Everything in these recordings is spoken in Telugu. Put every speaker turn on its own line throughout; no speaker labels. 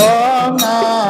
না।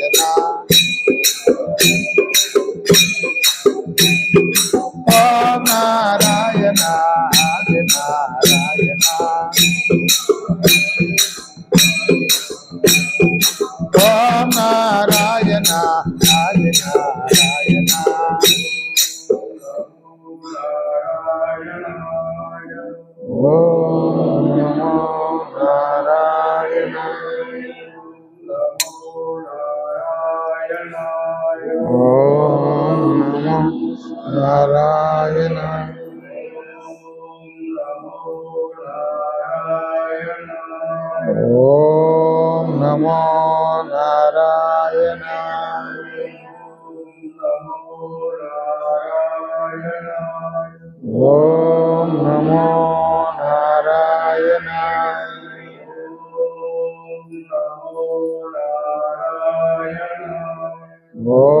ॐ नमो नारायण ॐ नमो नारायण ॐ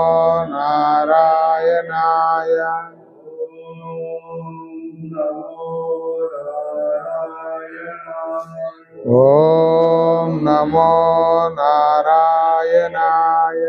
ஓ